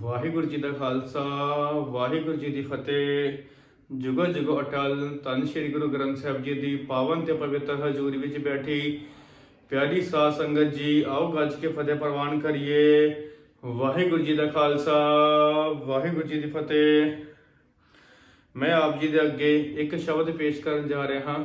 ਵਾਹਿਗੁਰੂ ਜੀ ਦਾ ਖਾਲਸਾ, ਵਾਹਿਗੁਰੂ ਜੀ ਦੀ ਫਤਿਹ। ਜੁਗੋ ਜੁਗੋ ਅਟਲ, ਧੰਨ ਸ਼੍ਰੀ ਗੁਰੂ ਗ੍ਰੰਥ ਸਾਹਿਬ ਜੀ ਦੀ ਪਾਵਨ ਤੇ ਪਵਿੱਤਰ ਹਜ਼ੂਰੀ ਵਿੱਚ ਬੈਠੀ ਪਿਆਰੀ ਸਾਧ ਸੰਗਤ ਜੀ, ਆਓ ਗੱਜ ਕੇ ਫਤਿਹ ਪ੍ਰਵਾਨ ਕਰੀਏ। ਵਾਹਿਗੁਰੂ ਜੀ ਦਾ ਖਾਲਸਾ, ਵਾਹਿਗੁਰੂ ਜੀ ਦੀ ਫਤਿਹ। ਮੈਂ ਆਪ ਜੀ ਦੇ ਅੱਗੇ ਇੱਕ ਸ਼ਬਦ ਪੇਸ਼ ਕਰਨ ਜਾ ਰਿਹਾ ਹਾਂ।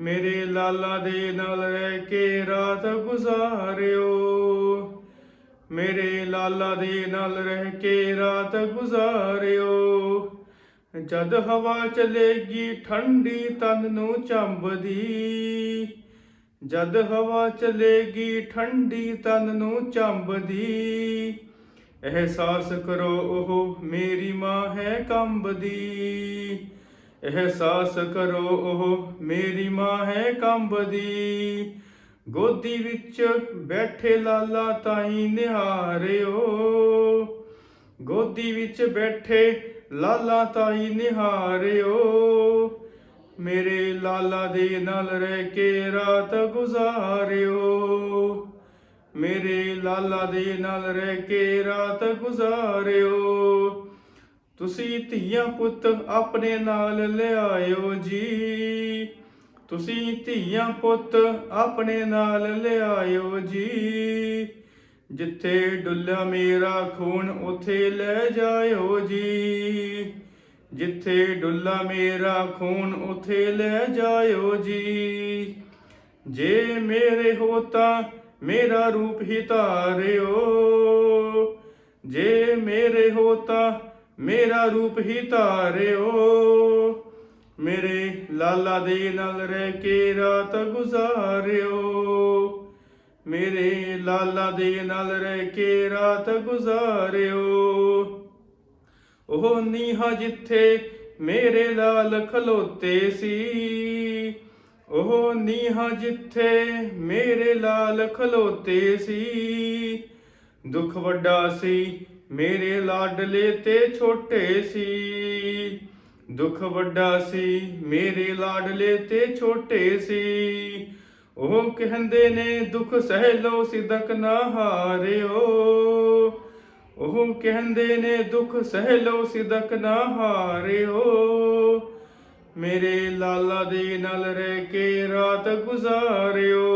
ਮੇਰੇ ਲਾਲਾ ਦੇ ਨਾਲ ਰਹਿ ਕੇ ਰਾਤ ਗੁਜ਼ਾਰਿਓ। ਮੇਰੇ ਲਾਲਾ ਦੇ ਨਾਲ ਰਹਿ ਕੇ ਰਾਤ ਗੁਜ਼ਾਰਿਓ। ਜਦ ਹਵਾ ਚਲੇਗੀ ਠੰਡੀ ਤਨ ਨੂੰ ਚੰਬਦੀ। ਜਦ ਹਵਾ ਚਲੇਗੀ ਠੰਡੀ ਤਨ ਨੂੰ ਚੰਬਦੀ। ਅਹਿਸਾਸ ਕਰੋ ਉਹ ਮੇਰੀ ਮਾਂ ਹੈ ਕੰਬਦੀ। ਅਹਿਸਾਸ ਕਰੋ ਉਹ ਮੇਰੀ ਮਾਂ ਹੈ ਕੰਬਦੀ। ਗੋਦੀ ਵਿੱਚ ਬੈਠੇ ਲਾਲਾ ਤਾਈ ਨਿਹਾਰਿਓ। ਗੋਦੀ ਵਿੱਚ ਬੈਠੇ ਲਾਲਾ ਤਾਈ ਨਿਹਾਰਿਓ। ਮੇਰੇ ਲਾਲਾ ਦੇ ਨਾਲ ਰਹਿ ਕੇ ਰਾਤ ਗੁਜ਼ਾਰਿਓ। ਮੇਰੇ ਲਾਲਾ ਦੇ ਨਾਲ ਰਹਿ ਕੇ ਰਾਤ ਗੁਜ਼ਾਰਿਓ। ਤੁਸੀਂ ਧੀਆਂ ਪੁੱਤ ਆਪਣੇ ਨਾਲ ਲਿਆਇਓ ਜੀ। ਤੁਸੀਂ ਧੀਆਂ ਪੁੱਤ ਆਪਣੇ ਨਾਲ ਲਿਆਇਓ ਜੀ। ਜਿੱਥੇ ਡੁੱਲਿਆ ਮੇਰਾ ਖੂਨ, ਉਥੇ ਲੈ ਜਾਇਓ ਜੀ। ਜਿੱਥੇ ਡੁੱਲਾ ਮੇਰਾ ਖੂਨ, ਉਥੇ ਲੈ ਜਾਇਓ ਜੀ। ਜੇ ਮੇਰੇ ਹੋ ਤਾਂ ਮੇਰਾ ਰੂਪ ਹੀ ਧਾਰਿਓ। ਜੇ ਮੇਰੇ ਹੋ ਤਾਂ ਮੇਰਾ ਰੂਪ ਹੀ ਧਾਰਿਓ। ਮੇਰੇ ਲਾਲਾ ਦੇ ਨਾਲ ਰਹਿ ਕੇ ਰਾਤ ਗੁਜ਼ਾਰਿਓ। ਮੇਰੇ ਲਾਲਾ ਦੇ ਨਾਲ ਰਹਿ ਕੇ ਰਾਤ ਗੁਜ਼ਾਰਿਓ। ਉਹ ਨੀਹਾਂ ਜਿੱਥੇ ਮੇਰੇ ਲਾਲ ਖਲੋਤੇ ਸੀ, ਉਹ ਨੀਹਾਂ ਜਿੱਥੇ ਮੇਰੇ ਲਾਲ ਖਲੋਤੇ ਸੀ। ਦੁੱਖ ਵੱਡਾ ਸੀ ਮੇਰੇ ਲਾਡਲੇ ਤੇ ਛੋਟੇ ਸੀ, ਦੁੱਖ ਵੱਡਾ ਸੀ, ਮੇਰੇ ਲਾਡਲੇ ਤੇ ਛੋਟੇ ਸੀ। ਉਹ ਕਹਿੰਦੇ ਨੇ, ਦੁੱਖ ਸਹਿ ਲੋ ਸਿਦਕ ਨਾ ਹਾਰਿਓ। ਉਹ ਕਹਿੰਦੇ ਨੇ, ਦੁੱਖ ਸਹਿ ਲੋ ਸਿਦਕ ਨਾ ਹਾਰਿਓ। ਮੇਰੇ ਲਾਲਾ ਦੇ ਨਾਲ ਰਹਿ ਕੇ ਰਾਤ ਗੁਜ਼ਾਰਿਓ।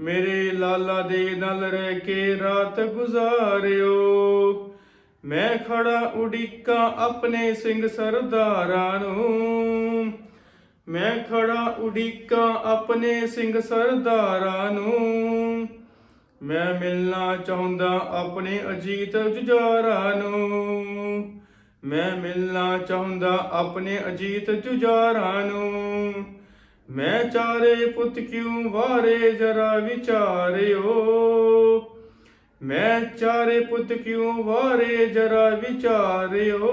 ਮੇਰੇ ਲਾਲਾ ਦੇ ਨਾਲ ਰਹਿ ਕੇ ਰਾਤ ਗੁਜ਼ਾਰਿਓ। ਮੈਂ ਖੜਾ ਉਡੀਕਾਂ ਆਪਣੇ ਸਿੰਘ ਸਰਦਾਰਾਂ ਨੂੰ। ਮੈਂ ਖੜਾ ਉਡੀਕਾਂ ਆਪਣੇ ਸਿੰਘ ਸਰਦਾਰਾਂ ਨੂੰ। ਮੈਂ ਮਿਲਣਾ ਚਾਹੁੰਦਾ ਆਪਣੇ ਅਜੀਤ ਜੁਝਾਰਾਂ ਨੂੰ। ਮੈਂ ਮਿਲਣਾ ਚਾਹੁੰਦਾ ਆਪਣੇ ਅਜੀਤ ਜੁਝਾਰਾਂ ਨੂੰ। ਮੈਂ ਚਾਰੇ ਪੁੱਤ ਕਿਉਂ ਵਾਰੇ ਜਰਾ ਵਿਚਾਰਿਓ? ਮੈਂ ਚਾਰੇ ਪੁੱਤ ਕਿਉਂ ਵਾਰੇ ਜਰਾ ਵਿਚਾਰਿਓ?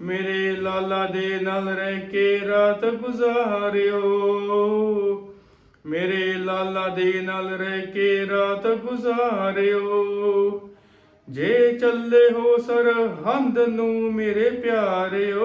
ਮੇਰੇ ਲਾਲਾ ਦੇ ਨਾਲ ਰਹਿ ਕੇ ਰਾਤ ਗੁਜ਼ਾਰਿਓ। ਮੇਰੇ ਲਾਲਾ ਦੇ ਨਾਲ ਰਹਿ ਕੇ ਰਾਤ ਗੁਜ਼ਾਰਿਓ। ਜੇ ਚੱਲੇ ਹੋ ਸਰਹੰਦ ਨੂੰ ਮੇਰੇ ਪਿਆਰਿਓ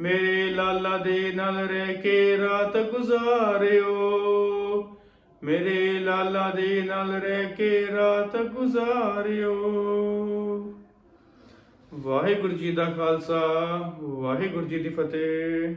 ਮੇਰੇ ਲਾਲਾ ਦੇ ਨਾਲ ਰਹਿ ਕੇ ਰਾਤ ਗੁਜ਼ਾਰਿਓ। ਮੇਰੇ ਲਾਲਾ ਦੇ ਨਾਲ ਰਹਿ ਕੇ ਰਾਤ ਗੁਜ਼ਾਰਿਓ। ਵਾਹਿਗੁਰੂ ਜੀ ਦਾ ਖਾਲਸਾ, ਵਾਹਿਗੁਰੂ ਜੀ ਦੀ ਫਤਿਹ।